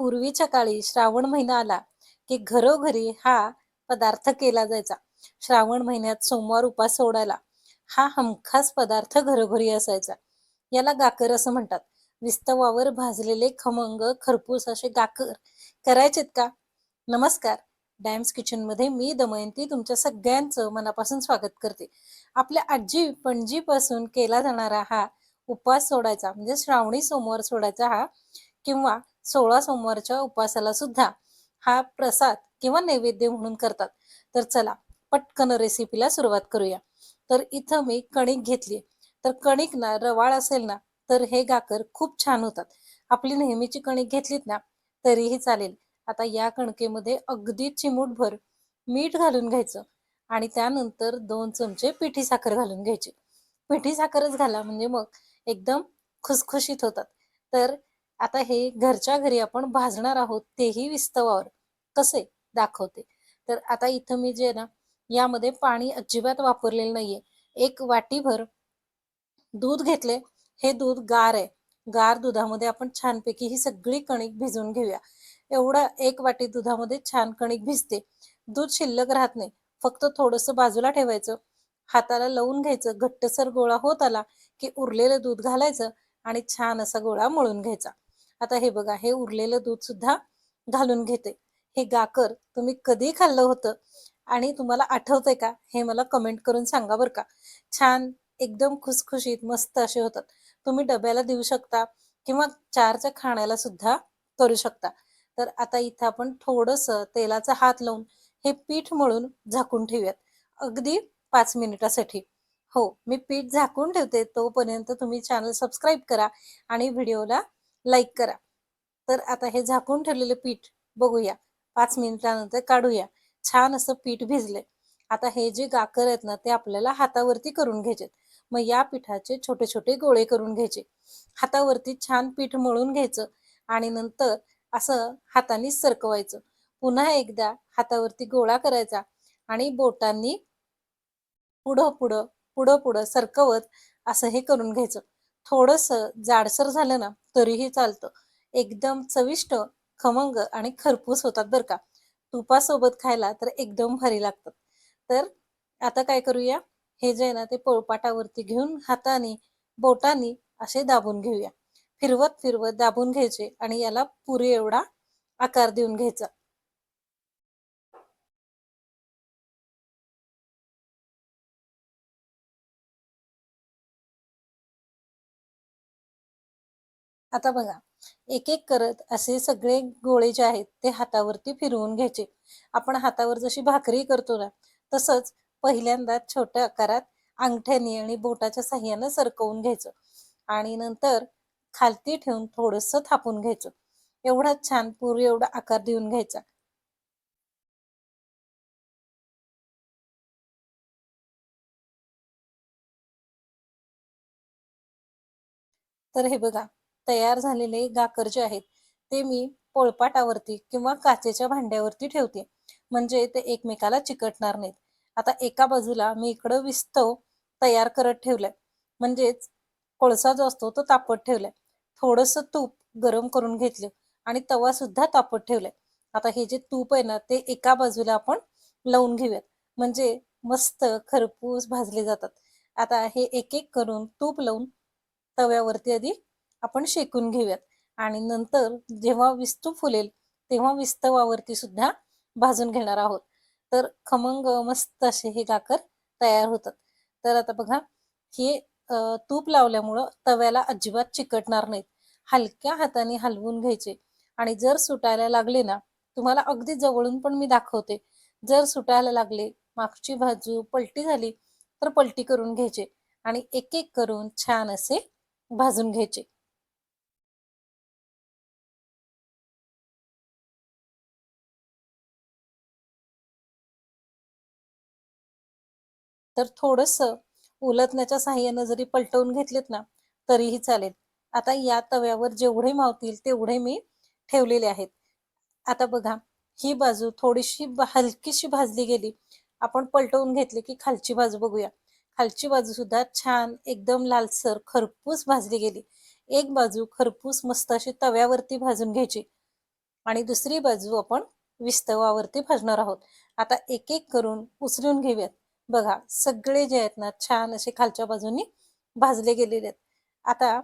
पूर्वीच्या काळी श्रावण महिना आला की घरोघरी हा पदार्थ केला जायचा. श्रावण महिन्यात सोमवार उपास सोडायला हा हमखास पदार्थ घरोघरी असायचा. याला गाकर असं म्हणतात. विस्तवावर भाजलेले खमंग खरपूस असे गाकर करायचेत का? नमस्कार. डॅम्स किचनमध्ये मी दमयंती तुमच्या सगळ्यांचं मनापासून स्वागत करते. आपल्या आजी पणजीपासून केला जाणारा हा उपवास सोडायचा म्हणजे श्रावणी सोमवार सोडायचा हा किंवा सोळा सोमवारच्या उपासाला सुद्धा हा प्रसाद किंवा नैवेद्य म्हणून करतात. तर चला पटकन रेसिपीला सुरुवात करूया. तर इथं मी कणिक घेतली तर कणिक ना रवाळ असेल ना तर हे गाकर खूप छान होतात. आपली नेहमीची कणिक घेतलीत ना तरीही चालेल. आता या कणकेमध्ये अगदी चिमूटभर मीठ घालून घ्यायचं आणि त्यानंतर दोन चमचे पिठी साखर घालून घ्यायची. पिठी साखरच घाला म्हणजे मग एकदम खुसखुशीत होतात. तर आता हे घरच्या घरी आपण भाजणार आहोत तेही विस्तवावर. कसे? दाखवते. तर आता इथं मी जे ना यामध्ये पाणी अजिबात वापरलेलं नाहीये. एक वाटीभर दूध घेतले हे दूध गार आहे. गार दुधामध्ये आपण छानपैकी ही सगळी कणिक भिजवून घेऊया. एवढा एक वाटी दुधामध्ये छान कणिक भिजते. दूध शिल्लक राहत नाही. फक्त थोडस बाजूला ठेवायचं. हाताला लावून घ्यायचं. घट्टसर गोळा होत आला की उरलेलं दूध घालायचं आणि छान असा गोळा मळून घ्यायचा. आता हे बघा हे उरलेलं दूध सुद्धा घालून घेते. हे गाकर तुम्ही कधी खाल्लं होतं? आणि तुम्हाला आठवतंय का? हे मला कमेंट करून सांगा बरं का. छान एकदम खुसखुशीत मस्त असे होतात. तुम्ही डब्याला देऊ शकता किंवा चारच्या खाण्याला सुद्धा करू शकता. तर आता इथं आपण थोडस तेलाचा हात लावून हे पीठ मळून झाकून ठेवूयात. अगदी पाच मिनिटासाठी. हो मी पीठ झाकून ठेवते तोपर्यंत तुम्ही चॅनल सबस्क्राईब करा आणि व्हिडिओला लाईक करा. तर आता हे झाकून ठेवलेले पीठ बघूया. पाच मिनिटानंतर काढूया. छान असं पीठ भिजलंय. आता हे जे गाकर आहेत ना ते आपल्याला हातावरती करून घ्यायचे मग या पिठाचे छोटे छोटे गोळे करून घ्यायचे. हातावरती छान पीठ मळून घ्यायचं आणि नंतर असं हाताने सरकवायचं. पुन्हा एकदा हातावरती गोळा करायचा आणि बोटांनी पुढं पुढं पुढं पुढं सरकवत असं हे करून घ्यायचं. थोडस जाडसर झालं ना तरीही चालतं. एकदम चविष्ट खमंग आणि खरपूस होतात बरं का. तुपासोबत खायला तर एकदम भारी लागतात. तर आता काय करूया? हे जे आहे ना ते पोळपाटावरती घेऊन हाताने बोटाने असे दाबून घेऊया. फिरवत फिरवत दाबून घ्यायचे आणि याला पुरी एवढा आकार देऊन घ्यायचा. आता बघा एक एक करत असे सगळे गोळे जे आहेत ते हातावरती फिरवून घ्यायचे. आपण हातावर जशी भाकरी करतो ना तसंच पहिल्यांदा छोट्या आकारात अंगठ्याने आणि बोटाच्या साह्यानं सरकवून घ्यायचं. आणि नंतर खालती ठेवून थोडस थापून घ्यायचं. एवढा छान पूर एवढा आकार देऊन घ्यायचा. तर हे बघा तयार झालेले गाकर जे आहेत ते मी पोळपाटावरती किंवा काचेच्या भांड्यावरती ठेवते. म्हणजे ते एकमेकाला चिकटणार नाहीत. आता एका बाजूला मी इकडं विस्तव तयार करत ठेवलंय. म्हणजेच कोळसा जो असतो तो तापत ठेवलाय. थोडस तूप गरम करून घेतलं आणि तवा सुद्धा तापत ठेवलाय. आता हे जे तूप आहे ना ते एका बाजूला आपण लावून घेऊयात. म्हणजे मस्त खरपूस भाजले जातात. आता हे एक एक करून तूप लावून तव्यावरती आधी आपण शेकून घेऊयात. आणि नंतर जेव्हा विस्तू फुलेल तेव्हा विस्तवावरती सुद्धा भाजून घेणार आहोत. तर खमंग मस्त असे हे गाकर तयार होतात. तर आता बघा हे तूप लावल्यामुळं तव्याला अजिबात चिकटणार नाहीत. हलक्या हाताने हलवून घ्यायचे. आणि जर सुटायला लागले ना तुम्हाला अगदी जवळून पण मी दाखवते. जर सुटायला लागले मागची बाजू पलटी झाली तर पलटी करून घ्यायचे. आणि एक एक करून छान असे भाजून घ्यायचे. तर थोडस उलटण्याच्या साह्यानं जरी पलटवून घेतलेत ना तरीही चालेल. आता या तव्यावर जेवढे मावतील तेवढे मी ठेवलेले आहेत. आता बघा ही बाजू थोडीशी हलकीशी भाजली गेली. आपण पलटवून घेतली की खालची बाजू बघूया. खालची बाजू सुद्धा छान एकदम लालसर खरपूस भाजली गेली. एक बाजू खरपूस मस्त अशी तव्यावरती भाजून घ्यायची आणि दुसरी बाजू आपण विस्तवावरती भाजणार आहोत. आता एक एक करून उचलून घेऊयात. बघा सगळे जे आहेत ना छान असे खालच्या बाजूनी भाजले गेलेले आहेत. आता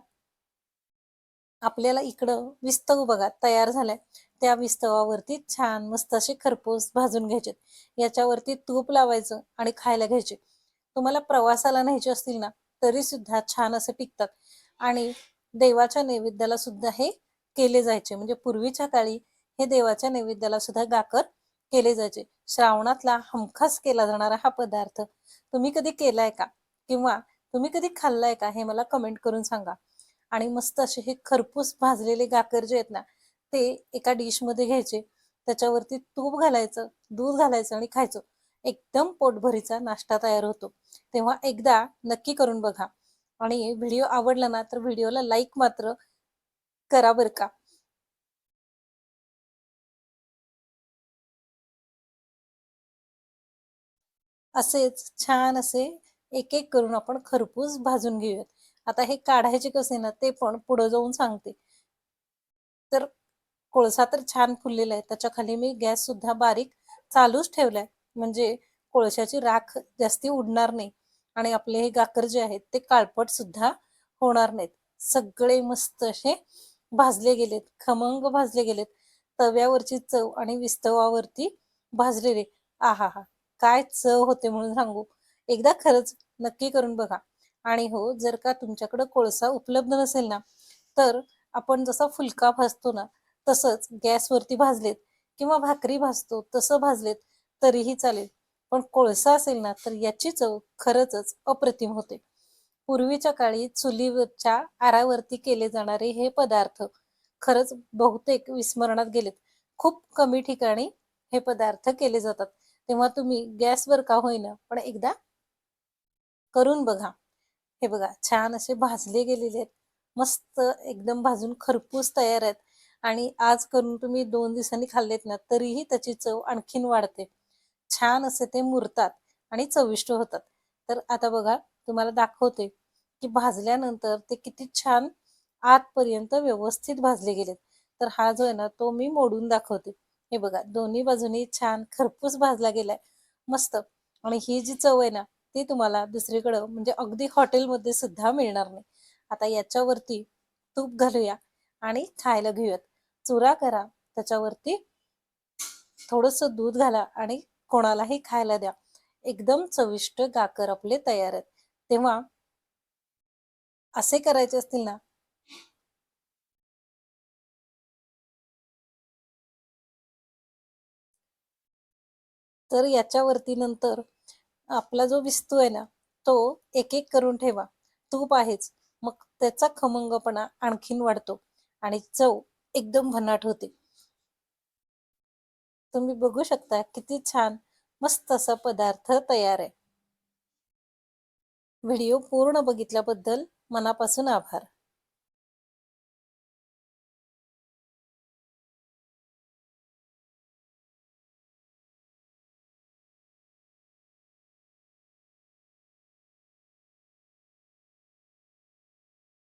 आपल्याला इकडं विस्तव बघा तयार झालाय. त्या विस्तवावरती छान मस्त असे खरपूस भाजून घ्यायचे याच्यावरती तूप लावायचं आणि खायला घ्यायचे. तुम्हाला प्रवासाला न्यायचे असतील ना तरी सुद्धा छान असे टिकतात आणि देवाच्या नैवेद्याला सुद्धा हे केले जायचे. म्हणजे पूर्वीच्या काळी हे देवाच्या नैवेद्याला सुद्धा गाकर केले जायचे. श्रावणातला हमखास केला जाणारा हा पदार्थ तुम्ही कधी केलाय का? किंवा तुम्ही कधी खाल्लाय का? हे मला कमेंट करून सांगा. आणि मस्त असे हे खरपूस भाजलेले गाकर जे आहेत ना ते एका डिशमध्ये घ्यायचे. त्याच्यावरती तूप घालायचं दूध घालायचं आणि खायचं. एकदम पोटभरीचा नाश्ता तयार होतो. तेव्हा एकदा नक्की करून बघा. आणि व्हिडिओ आवडला ना तर व्हिडिओला लाईक मात्र करा बरं का. असेच छान असे एक एक करून आपण खरपूस भाजून घेऊयात. आता हे काढायचे कसे ना ते पण पुढे जाऊन सांगते. तर कोळसा तर छान फुललेला आहे. त्याच्याखाली मी गॅस सुद्धा बारीक चालूच ठेवलाय म्हणजे कोळशाची राख जास्ती उडणार नाही. आणि आपले हे गाकर जे आहेत ते काळपट सुद्धा होणार नाहीत. सगळे मस्त असे भाजले गेलेत. खमंग भाजले गेलेत. तव्यावरची चव आणि विस्तवावरती भाजलेले. आहा हा काय चव होते म्हणून सांगू? एकदा खरंच नक्की करून बघा. आणि हो जर का तुमच्याकडे कोळसा उपलब्ध नसेल ना तर आपण जसा फुलका भाजतो ना तसंच गॅसवरती भाजलेत किंवा भाकरी भाजतो तसं भाजलेत तरीही चालेल. पण कोळसा असेल ना तर याची चव खरंच अप्रतिम होते. पूर्वीच्या काळी चुलीवरच्या आरावरती केले जाणारे हे पदार्थ खरंच बहुतेक विस्मरणात गेलेत. खूप कमी ठिकाणी हे पदार्थ केले जातात. तेव्हा तुम्ही गॅसवर का होईना पण एकदा करून बघा. हे बघा छान असे भाजले गेलेले आहेत. मस्त एकदम भाजून खरपूस तयार आहेत. आणि आज करून तुम्ही दोन दिवसांनी खाल्लेत ना तरीही त्याची चव आणखीन वाढते. छान असे ते मुरतात आणि चविष्ट होतात. तर आता बघा तुम्हाला दाखवते की भाजल्यानंतर ते किती छान आतपर्यंत व्यवस्थित भाजले गेलेत. तर हा जो आहे ना तो मी मोडून दाखवते. हे बघा दोन्ही बाजूनी छान खरपूस भाजला गेलाय. मस्त. आणि ही जी चव आहे ना ती तुम्हाला दुसरीकडं म्हणजे अगदी हॉटेलमध्ये सुद्धा मिळणार नाही. आता याच्यावरती तूप घालूया आणि खायला घेऊयात. चुरा करा त्याच्यावरती थोडस दूध घाला आणि कोणालाही खायला द्या. एकदम चविष्ट गाकर आपले तयार आहेत. तेव्हा असे करायचे असतील ना तर याच्यावरती नंतर आपला जो विस्तू आहे ना तो एक एक करून ठेवा. तूप आहेच. मग त्याचा खमंगपणा आणखीन वाढतो आणि चव एकदम भन्नाट होते. तुम्ही बघू शकता किती छान मस्त असा पदार्थ तयार आहे. व्हिडिओ पूर्ण बघितल्याबद्दल मनापासून आभार.